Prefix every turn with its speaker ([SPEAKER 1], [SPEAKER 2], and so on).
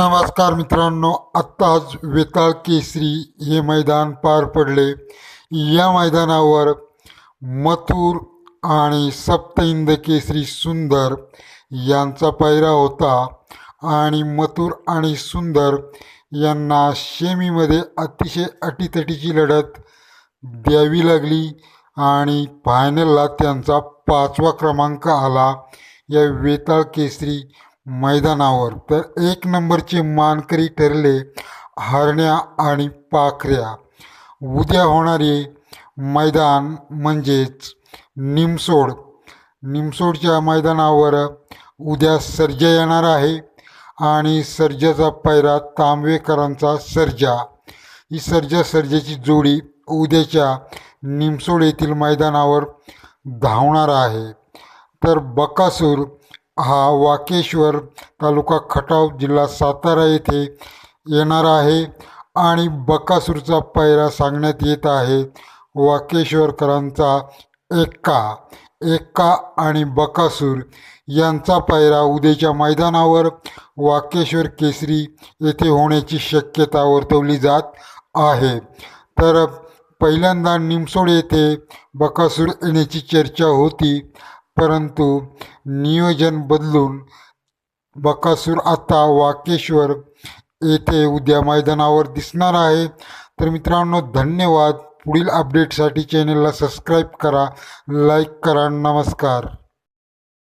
[SPEAKER 1] नमस्कार मित्रांनो आत्ताच वेताळ केसरी हे मैदान पार पडले. या मैदानावर मथुर आणि सप्तहिंद केसरी सुंदर यांचा पायरा होता आणि मथुर आणि सुंदर यांना शेमीमध्ये अतिशय अटीतटीची लढत द्यावी लागली आणि फायनलला त्यांचा पाचवा क्रमांक आला. या वेताळ केसरी मैदानावर. तर एक नंबरचे मानकरी ठरले हरण्या आणि पाखऱ्या. उद्या होणारे मैदान म्हणजेच निमसोड. निमसोडच्या मैदानावर उद्या सर्जा येणार आहे आणि सर्जाचा पैरा तांबवेकरांचा सर्जा. ही सर्जा सर्जाची जोडी उद्याच्या निमसोड येथील मैदानावर धावणार आहे. तर बकासूर हा वाकेश्वर तालुका खटाव जिल्हा सातारा येथे येणार आहे आणि बकासूरचा पायरा सांगण्यात येत आहे. वाकेश्वरकरांचा एक्का एक्का आणि बकासूर यांचा पायरा उद्याच्या मैदानावर वाकेश्वर केसरी येथे होण्याची शक्यता वर्तवली जात आहे. तर पहिल्यांदा निमसोड येथे बकासूर येण्याची चर्चा होती. परंतु नियोजन बदलून बकासूर आता वाकेश्वर येथे उद्या मैदानावर दिसणार आहे. तर मित्रांनो धन्यवाद. पुढील अपडेटसाठी चॅनलला सबस्क्राईब करा लाईक करा नमस्कार.